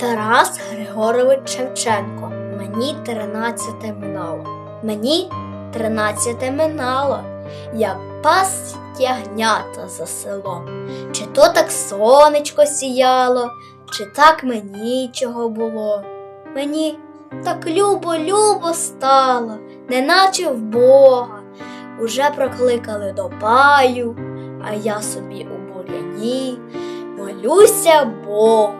Тарас Григорович Шевченко. Мені тринадцяте минало. Мені тринадцяте минало. Я пас ягнята за селом. Чи то так сонечко сіяло, чи так мені чого було. Мені так любо-любо стало, неначе в Бога. Уже прокликали до паю, а я собі у буряні молюся Богу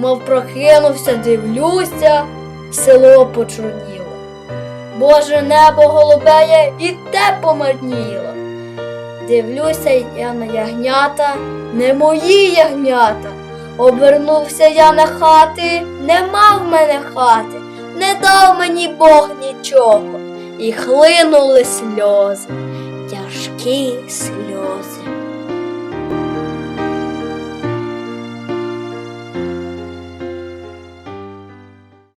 Мов прокинувся, дивлюся, село почорніло. Боже небо голубеє і те помарніло. Дивлюся я на ягнята, не мої ягнята. Обернувся я на хати, нема в мене хати, не дав мені Бог нічого, і хлинули сльози, тяжкі сльози.